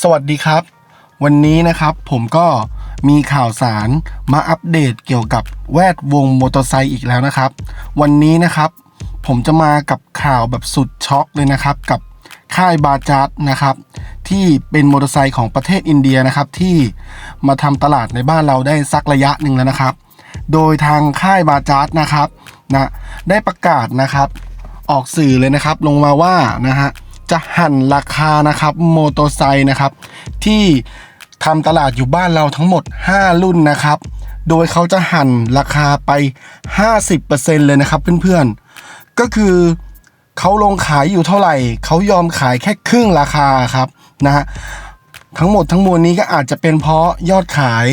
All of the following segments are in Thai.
สวัสดีครับ วันนี้นะครับผมก็มีข่าวสารมาอัปเดตเกี่ยวกับแวดวงมอเตอร์ไซค์อีกแล้วนะครับ วันนี้นะครับ ผมจะมากับข่าวแบบสุดช็อกเลยนะครับ กับค่ายบาจาร์ดนะครับ ที่เป็นมอเตอร์ไซค์ของประเทศอินเดียนะครับ ที่มาทำตลาดในบ้านเราได้สักระยะหนึ่งแล้วนะครับ โดยทางค่ายบาจาร์ดนะครับนะได้ประกาศนะครับ ออกสื่อเลยนะครับ ลงมาว่านะฮะ จะหั่นราคานะครับมอเตอร์ไซค์นะครับ ที่ทำตลาดอยู่บ้านเราทั้งหมด 5 รุ่นนะครับ โดยเขาจะหั่นราคาไป 50%เลยนะครับเพื่อนๆ ก็คือเขาลงขายอยู่เท่าไหร่ เขายอมขายแค่ครึ่งราคาครับนะฮะทั้งหมดทั้งมวลนี้ก็อาจจะเป็นเพราะยอดขาย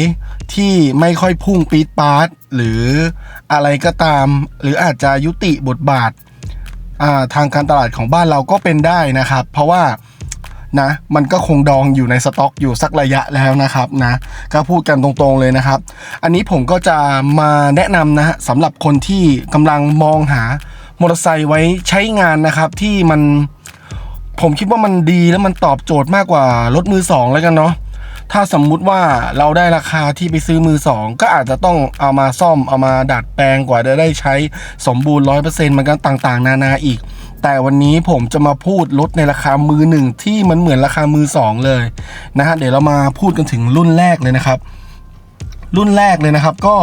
ที่ไม่ค่อยพุ่งปี๊ดปาร์ตหรืออะไรก็ตาม หรืออาจจะยุติบทบาท ทางการตลาดของบ้านเราก็เป็นได้นะครับ เพราะว่านะมันก็คงดองอยู่ในสต็อกอยู่สักระยะแล้วนะครับนะก็พูดกันตรงๆเลยนะครับ อันนี้ผมก็จะมาแนะนำนะฮะสำหรับคนที่กำลังมองหามอเตอร์ไซค์ไว้ใช้งานนะครับที่มันผมคิดว่ามันดีแล้วมันตอบโจทย์มากกว่ารถมือสองแล้วกันเนาะ ถ้าสมมุติว่าเราได้ราคาที่ไปซื้อมือสองก็อาจจะต้องเอามาซ่อมเอามาดัดแปลงกว่าจะได้ใช้สมบูรณ์ร้อยเปอร์เซ็นต์มันก็ต่างๆ นานาอีก แต่วันนี้ผมจะมาพูดลดในราคามือหนึ่งที่มันเหมือนราคามือสองเลยนะฮะเดี๋ยวเรามาพูดกันถึงรุ่นแรกเลยนะครับ รุ่นแรกเลยนะครับ ก็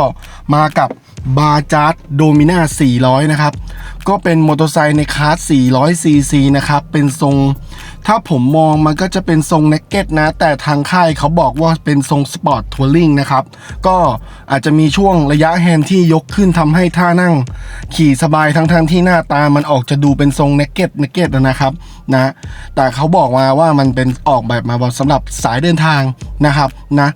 มากับบาจาร์ดโดมิน่า400 นะครับ ก็เป็นมอเตอร์ไซค์ในคลาส400 ซีซีนะครับ เป็นทรง ถ้าผมมองมันก็จะเป็นทรงเนกเก็ตนะ แต่ทางค่ายเขาบอกว่าเป็นทรงสปอร์ตทัวริงนะครับ ก็อาจจะมีช่วงระยะแฮนด์ที่ยกขึ้นทำให้ท่านั่ง ขี่สบายทั้งๆทที่หน้าตามันออกจะดูเป็นทรงเนกเก็ตเนกเก็ตนะครับนะ แต่เขาบอกมาว่ามันเป็นออกแบบมาสำหรับสายเดินทางนะครับนะ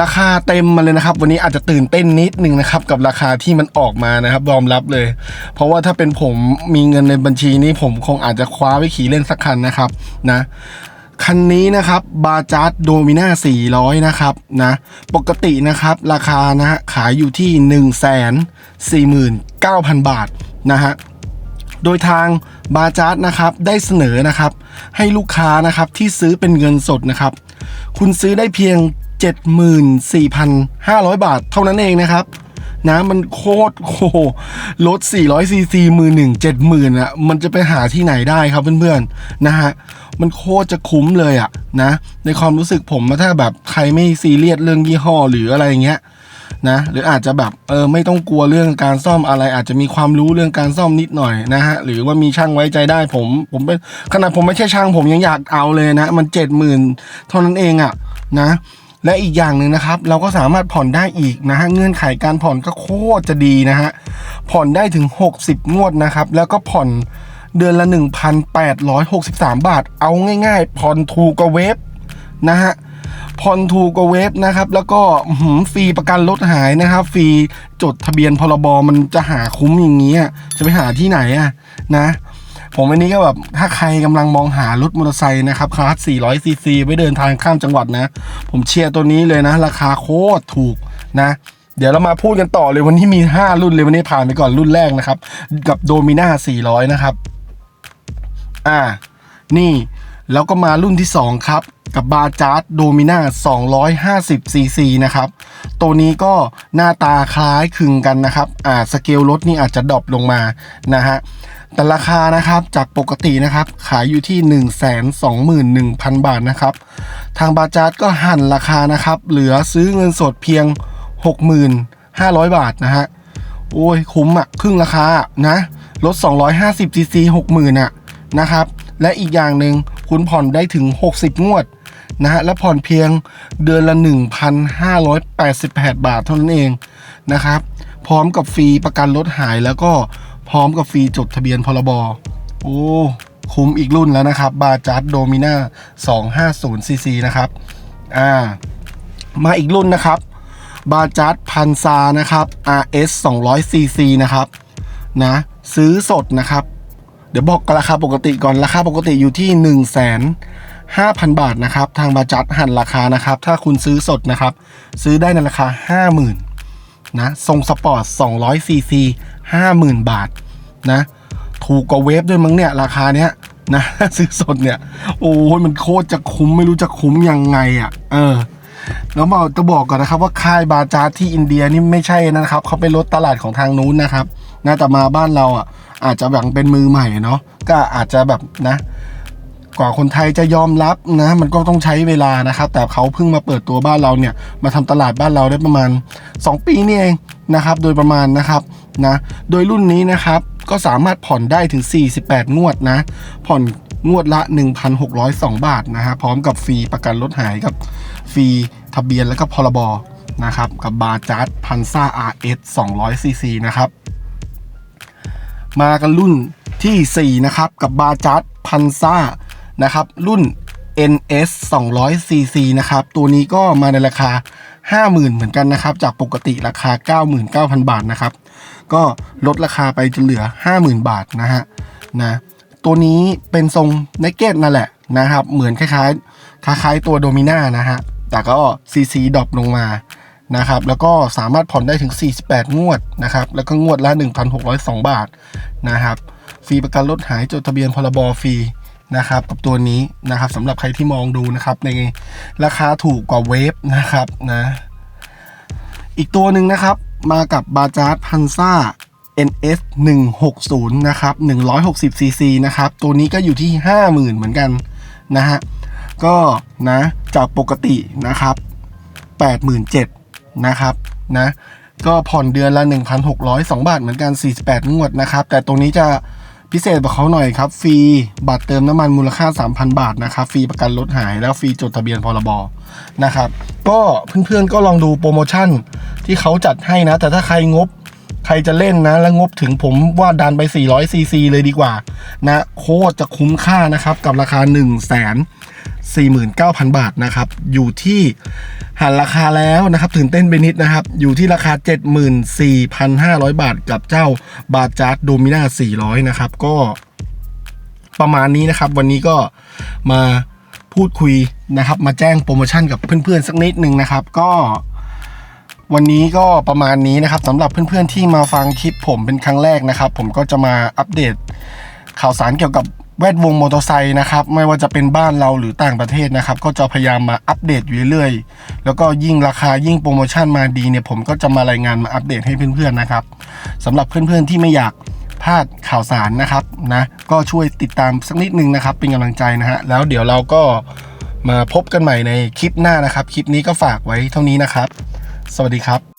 ราคาเต็มมาเลยนะครับ วันนี้อาจจะตื่นเต้นนิดนึงนะครับ กับราคาที่มันออกมานะครับยอมรับเลย เพราะว่าถ้าเป็นผมมีเงินในบัญชีนี้ผมคงอาจจะคว้าไว้ขี่เล่นสักคันนะครับนะคันนี้นะครับบาจาร์ดโดมิน่า400 นะครับนะปกตินะครับ ราคานะฮะขายอยู่ที่ 1 4 9 0 0 0 บาทนะฮะโดยทางบาจาร์ดนะครับได้เสนอนะครับ ให้ลูกค้านะครับที่ซื้อเป็นเงินสดนะครับ คุณซื้อได้เพียง 74,500 บาทเท่านั้นเองนะครับนะมันโคตรโครถ400ซีซีมือหนึ่ง70,000อะมันจะไปหาที่ไหนได้ครับเพื่อนๆนะฮะมันโคตรจะคุ้มเลยอะนะ ในความรู้สึกผมถ้าแบบใครไม่ซีเรียสเรื่องยี่ห้อหรืออะไรอย่างเงี้ยนะหรืออาจจะแบบเออไม่ต้องกลัวเรื่องการซ่อมอะไร อาจจะมีความรู้เรื่องการซ่อมนิดหน่อยนะฮะหรือว่ามีช่างไว้ใจได้ผม ผมเป็นขนาดผมไม่ใช่ช่างผมยังอยากเอาเลยนะ มันเจ็ดหมื่นเท่านั้นเองอะ่ะนะ และอีกอย่างหนึ่งนะครับ เราก็สามารถผ่อนได้อีกนะฮะเงื่อนไขการผ่อนก็โคตรจะดีนะฮะผ่อนได้ถึง 60 งวดนะครับ แล้วก็ผ่อนเดือนละ 1,863 บาท เอาง่าย ๆ ผ่อนถูกกว่าเวฟนะฮะผ่อนถูกกว่าเวฟนะครับ แล้วก็ฟรีประกันรถหายนะครับฟรีจดทะเบียนพรบมันจะหาคุ้มอย่างนี้อะจะไปหาที่ไหนอะนะ ผมอันนี้ก็แบบถ้าใครกำลังมองหารถมอเตอร์ไซค์นะครับคลาส 400 ซีซีไว้เดินทางข้ามจังหวัดนะ ผมเชียร์ตัวนี้เลยนะ ราคาโคตรถูกนะ เดี๋ยวเรามาพูดกันต่อเลยวันนี้มี 5 รุ่นเลยวันนี้ผ่านไปก่อนรุ่นแรกนะครับ กับโดมิน่า400 นะครับ อ่า นี่แล้วก็มารุ่นที่ 2 ครับ กับบาจาร์ดโดมิน่า250 ซีซีนะครับ ตัวนี้ก็หน้าตาคล้ายคลึงกันนะครับ อ่าสเกลรถนี่อาจจะดรอปลงมานะฮะ แต่ราคานะครับจากปกตินะครับ ขายอยู่ที่ 1 2 1 0 0 0 บาทนะครับ ทางบาจาร์ดก็หั่นราคานะครับ เหลือซื้อเงินสดเพียง 6,500 บาทนะฮะโอ้ยคุ้มอะครึ่งราคาอะนะรถ250ซีซี60,000อะนะครับ และอีกอย่างหนึ่งคุณผ่อนได้ถึง 60 งวดนะฮะและผ่อนเพียงเดือนละ 1,588 บาทเท่านั้นเองนะครับ พร้อมกับฟรีประกันรถหายแล้วก็ พร้อมกับฟรีจดทะเบียนพรบโอ้คุ้มอีกรุ่นแล้วนะครับ บาจาร์ดโดมิน่า250ซีซีนะครับ อ่า มาอีกรุ่นนะครับ บาจาร์ดพันซานะครับ RS 200 cc นะครับ นะ ซื้อสดนะครับ เดี๋ยวบอกราคาปกติก่อน ราคาปกติอยู่ที่1 5 0 0 0 บาทนะครับ ทางบาจัดหันราคานะครับ ถ้าคุณซื้อสดนะครับ ซื้อได้ในราคา 50,000นะ ทรงสปอร์ต200 cc 50,000 บาท นะ ถูกกว่าเวฟด้วยมั้งเนี่ย ราคาเนี้ยนะซื้อสดเนี่ย โอ้ยมันโคตรจะคุ้มไม่รู้จะคุ้มยังไงอะ่ะ เออแล้วบอกจะบอกก่อนนะครับว่าค่ายบาจาที่อินเดียนี่ไม่ใช่นะครับเขาเป็นรถตลาดของทางนู้นนะครับน่าจะมาบ้านเราอะ อาจจะแบบเป็นมือใหม่เนาะก็อาจจะแบบนะ กว่าคนไทยจะยอมรับนะ มันก็ต้องใช้เวลานะครับ แต่เขาเพิ่งมาเปิดตัวบ้านเราเนี่ย มาทำตลาดบ้านเราได้ประมาณ 2 ปีนี่เองนะครับ โดยประมาณนะครับนะ โดยรุ่นนี้นะครับ ก็สามารถผ่อนได้ถึง 48 งวดนะ ผ่อนงวดละ 1,602 บาทนะฮะ พร้อมกับฟรีประกันรถหายกับฟรีทะเบียนแล้วก็พรบนะครับ กับบาจาร์ดพันซ่า RS 200 cc นะครับ มากันรุ่นทีสี่4 นะครับ กับบาจัดพันซ่านะครับ รุ่น NS 200 cc นะครับ ตัวนี้ก็มาในราคา 50,000 เหมือนกันนะครับ จากปกติราคา 99,000 บาทนะครับ ก็ลดราคาไปจนเหลือ 50,000 บาทนะฮะนะตัวนี้เป็นทรงเนกเก็ตนั่นแหละนะครับเหมือนคล้ายๆคล้ายๆตัวโดมิน่านะฮะแต่ก็ CC ดรอปลงมานะครับแล้วก็สามารถผ่อนได้ถึง 48 งวดนะครับแล้วก็งวดละ 1,602 บาทนะครับฟรีประกันรถหายจดทะเบียนพรบฟรีนะครับกับตัวนี้นะครับสำหรับใครที่มองดูนะครับในราคาถูกกว่าเวฟนะครับนะอีกตัวหนึ่งนะครับ มากับบาจาร์ดพันซ่า NS 160นะครับ160 cc นะครับ ตัวนี้ก็อยู่ที่ 50,000 เหมือนกันนะฮะ ก็นะจากปกตินะครับ 87,000นะครับนะก็ผ่อนเดือนละ 1,602 บาทเหมือนกัน 48 งวดนะครับ แต่ตรงนี้จะพิเศษกว่าเขาหน่อยครับ ฟรีบัตรเติมน้ำมันมูลค่า 3,000 บาทนะครับ ฟรีประกันรถหายแล้วฟรีจดทะเบียนพรบ นะครับ ก็เพื่อนๆก็ลองดูโปรโมชั่นที่เขาจัดให้นะ แต่ถ้าใครงบใครจะเล่นนะ แล้วงบถึงผมว่าดันไป 400ซีซีเลยดีกว่านะโคตรจะคุ้มค่านะครับ กับราคา 1 4 9 0 0 0 บาทนะครับ อยู่ที่หันราคาแล้วนะครับถึงเต้นไปนิดนะครับ อยู่ที่ราคา 74,500 บาทกับเจ้าบาจาร์ดโดมิน่า400 นะครับ ก็ประมาณนี้นะครับ วันนี้ก็มาพูดคุย นะครับ มาแจ้งโปรโมชั่นกับเพื่อนๆสักนิดนึงนะครับ ก็ วันนี้ก็ประมาณนี้นะครับสำหรับเพื่อนๆที่มาฟังคลิปผมเป็นครั้งแรกนะครับ ผมก็จะมาอัปเดตข่าวสารเกี่ยวกับแวดวงมอเตอร์ไซค์นะครับไม่ว่าจะเป็นบ้านเราหรือต่างประเทศนะครับ ก็จะพยายามมาอัปเดตอยู่เรื่อยๆ แล้วก็ยิ่งราคายิ่งโปรโมชั่นมาดีเนี่ยผมก็จะมารายงานมาอัปเดตให้เพื่อนๆนะครับสำหรับเพื่อนๆที่ไม่อยากพลาดข่าวสารนะครับนะก็ช่วยติดตามสักนิดนึงนะครับ เป็นกำลังใจนะฮะแล้วเดี๋ยวเราก็ มาพบกันใหม่ในคลิปหน้านะครับ คลิปนี้ก็ฝากไว้เท่านี้นะครับ สวัสดีครับ